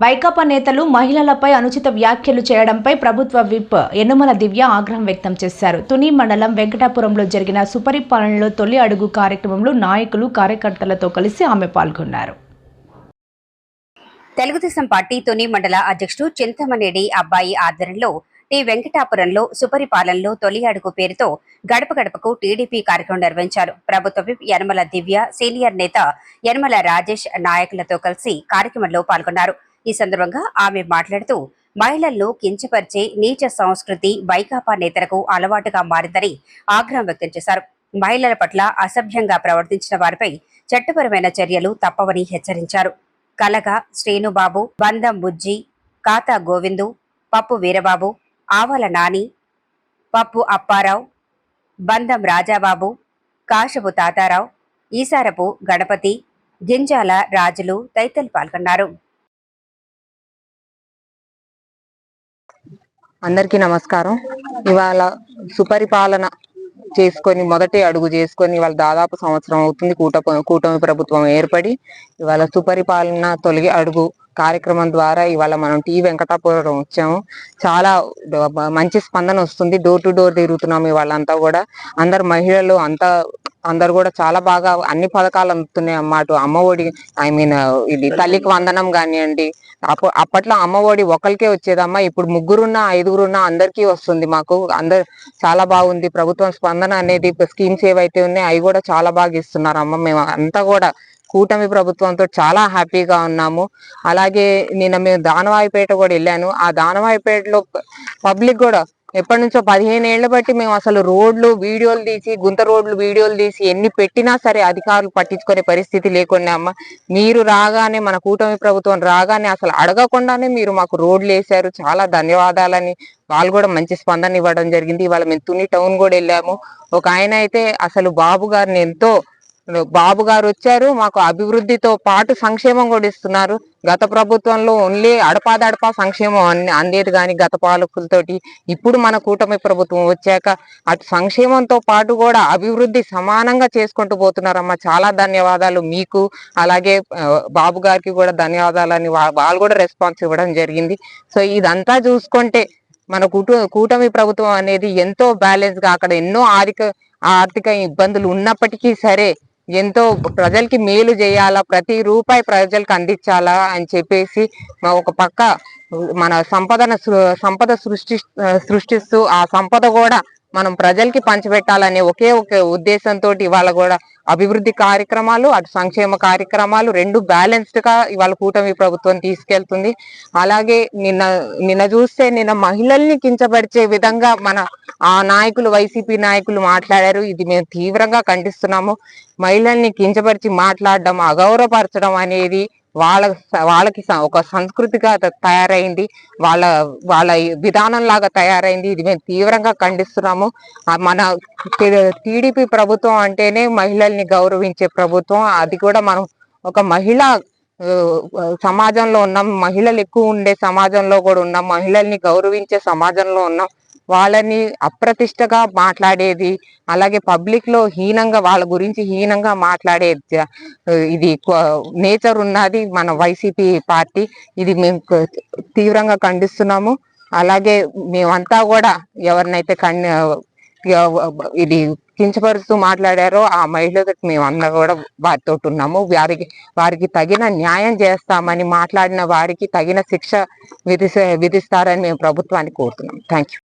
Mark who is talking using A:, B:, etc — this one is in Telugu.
A: వైకాపా నేతలు మహిళలపై అనుచిత వ్యాఖ్యలు చేయడంపై ప్రభుత్వ విప్ యనుమల దివ్య ఆగ్రహం వ్యక్తం చేశారు. తుని మండలం వెంకటాపురంలో జరిగిన సుపరిపాలనలో తొలి అడుగు కార్యక్రమంలో నాయకులు కార్యకర్తలతో కలిసి ఆమె పాల్గొన్నారు.
B: తెలుగుదేశం పార్టీ తుని మండల అధ్యక్షుడు చింతమనేడి అబ్బాయి ఆధ్వర్యంలో టి. వెంకటాపురంలో సుపరిపాలనలో తొలి అడుగు పేరుతో గడప గడపకు టీడీపీ కార్యక్రమం నిర్వహించారు. ప్రభుత్వ విప్ యనమల దివ్య సీనియర్ నేత యనమల రాజేష్ నాయకులతో కలిసి కార్యక్రమంలో పాల్గొన్నారు. ఈ సందర్భంగా ఆమె మాట్లాడుతూ మహిళలను కించపరిచే నీచ సంస్కృతి వైకాపా నేతలకు అలవాటుగా మారిందని ఆగ్రహం వ్యక్తం చేశారు. మహిళల పట్ల అసభ్యంగా ప్రవర్తించిన వారిపై చట్టపరమైన చర్యలు తప్పవని హెచ్చరించారు. కలగ శ్రీనుబాబు బందం బుజ్జి కాతా గోవిందు పప్పు వీరబాబు ఆవల నాని పప్పు అప్పారావు బందం రాజాబాబు కాశపు తాతారావు ఈసారపు గణపతి గింజాల రాజులు తదితరులు పాల్గొన్నారు.
C: అందరికీ నమస్కారం. ఇవాళ సుపరిపాలన చేసుకొని మొదటి అడుగు చేసుకొని ఇవాళ దాదాపు సంవత్సరం అవుతుంది. కూట కూటమి ప్రభుత్వం ఏర్పడి ఇవాళ సుపరిపాలన తొలగి అడుగు కార్యక్రమం ద్వారా ఇవాళ మనం టీ వెంకటాపురం వచ్చాము. చాలా మంచి స్పందన వస్తుంది. డోర్ టు డోర్ తిరుగుతున్నాము ఇవాళ అంతా కూడా. అందరు మహిళలు అంతా అందరు కూడా చాలా బాగా అన్ని పథకాలు అందుతున్నాయి అన్నమాట అమ్మ ఒడి ఐ మీన్ ఇది తల్లికి వందనం కానివ్వండి. అప్ప- అప్పట్లో అమ్మ ఒడి ఒకరికే వచ్చేదమ్మా. ఇప్పుడు ముగ్గురున్నా ఐదుగురున్నా అందరికీ వస్తుంది మాకు. అందరు చాలా బాగుంది. ప్రభుత్వం స్పందన అనేది స్కీమ్స్ ఏవైతే ఉన్నాయో అవి కూడా చాలా బాగా ఇస్తున్నారు అమ్మ. మేము అంతా కూడా కూటమి ప్రభుత్వంతో చాలా హ్యాపీగా ఉన్నాము. అలాగే నిన్న మేము దానవాయిపేట కూడా వెళ్ళాను. ఆ దానవాయిపేటలో పబ్లిక్ కూడా ఎప్పటి నుంచో పదిహేను ఏళ్ళ బట్టి మేము అసలు రోడ్లు వీడియోలు తీసి గుంత రోడ్లు వీడియోలు తీసి ఎన్ని పెట్టినా సరే అధికారులు పట్టించుకునే పరిస్థితి లేకుండా అమ్మ. మీరు రాగానే మన కూటమి ప్రభుత్వం రాగానే అసలు అడగకుండానే మీరు మాకు రోడ్లు వేశారు. చాలా ధన్యవాదాలని. వాళ్ళు కూడా మంచి స్పందన ఇవ్వడం జరిగింది. ఇవాళ మేము తుని టౌన్ కూడా వెళ్ళాము. ఒక ఆయన అయితే అసలు బాబు గారిని ఎంతో బాబు గారు వచ్చారు మాకు అభివృద్ధితో పాటు సంక్షేమం కూడా ఇస్తున్నారు. గత ప్రభుత్వంలో ఓన్లీ అడపాదడపా సంక్షేమం అన్ని అందేది కానీ గత పాలకులతోటి. ఇప్పుడు మన కూటమి ప్రభుత్వం వచ్చాక అటు సంక్షేమంతో పాటు కూడా అభివృద్ధి సమానంగా చేసుకుంటూ పోతున్నారమ్మా. చాలా ధన్యవాదాలు మీకు. అలాగే బాబు గారికి కూడా ధన్యవాదాలని అని వాళ్ళు కూడా రెస్పాన్స్ ఇవ్వడం జరిగింది. సో ఇదంతా చూసుకుంటే మన కుటు కూటమి ప్రభుత్వం అనేది ఎంతో బ్యాలెన్స్గా అక్కడ ఎన్నో ఆర్థిక ఆర్థిక ఇబ్బందులు ఉన్నప్పటికీ సరే ఎంతో ప్రజలకి మేలు చేయాలా ప్రతి రూపాయి ప్రజలకు అందించాలా అని చెప్పేసి ఒక పక్క మన సంపదన సృ- సంపద సృష్టి సృష్టిస్తూ ఆ సంపద కూడా మనం ప్రజలకి పంచిపెట్టాలనే ఒకే ఒక ఉద్దేశంతో ఇవాళ కూడా అభివృద్ధి కార్యక్రమాలు అటు సంక్షేమ కార్యక్రమాలు రెండు బ్యాలెన్స్డ్గా ఇవాళ కూటమి ప్రభుత్వం తీసుకెళ్తుంది. అలాగే నిన్న నిన్న చూస్తే నిన్న మహిళల్ని కించపరిచే విధంగా మన ఆ నాయకులు వైసీపీ నాయకులు మాట్లాడారు. ఇది మేము తీవ్రంగా ఖండిస్తున్నాము. మహిళల్ని కించపరిచి మాట్లాడడం అగౌరవపరచడం అనేది వాళ్ళ వాళ్ళకి ఒక సంస్కృతిగా తయారైంది. వాళ్ళ వాళ్ళ విధానం లాగా తయారైంది. ఇది మేము తీవ్రంగా ఖండిస్తున్నాము. మన టీడీపీ ప్రభుత్వం అంటేనే మహిళల్ని గౌరవించే ప్రభుత్వం. అది కూడా మనం ఒక మహిళ సమాజంలో ఉన్నాం. మహిళలు ఎక్కువ ఉండే సమాజంలో కూడా ఉన్నాం. మహిళల్ని గౌరవించే సమాజంలో ఉన్నాం. వాళ్ళని అప్రతిష్టగా మాట్లాడేది అలాగే పబ్లిక్లో హీనంగా వాళ్ళ గురించి హీనంగా మాట్లాడే ఇది నేచర్ ఉన్నది మన వైసీపీ పార్టీ. ఇది మేము తీవ్రంగా ఖండిస్తున్నాము. అలాగే మేమంతా కూడా ఎవరినైతే కన్ ఇది కించపరుస్తూ మాట్లాడారో ఆ మహిళతో మేము అందరం కూడా వారితో ఉన్నాము. వారికి వారికి తగిన న్యాయం చేస్తామని మాట్లాడిన వారికి తగిన శిక్ష విధిస విధిస్తారని మేము ప్రభుత్వాన్ని కోరుతున్నాం. Thank you